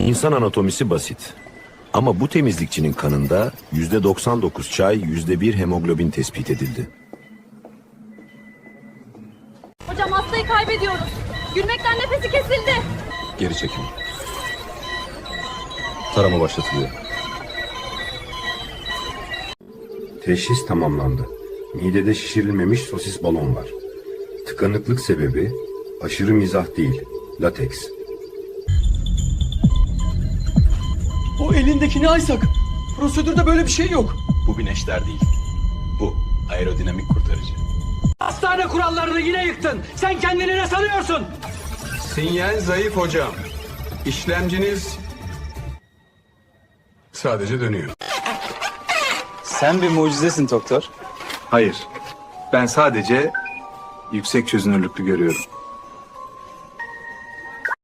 İnsan anatomisi basit. Ama bu temizlikçinin kanında %99 çay, %1 hemoglobin tespit edildi. Hocam hastayı kaybediyoruz. Gülmekten nefesi kesildi. Geri çekin. Tarama başlatılıyor. Teşhis tamamlandı. Midede şişirilmemiş sosis balon var. Tıkanıklık sebebi aşırı mizah değil, lateks. O elindeki ne Aysak? Prosedürde böyle bir şey yok. Bu bir neşter değil. Bu aerodinamik kurtarıcı. Hastane kurallarını yine yıktın. Sen kendini ne sanıyorsun? Sinyal zayıf hocam. İşlemciniz sadece dönüyor. Sen bir mucizesin doktor. Hayır. Ben sadece yüksek çözünürlüklü görüyorum.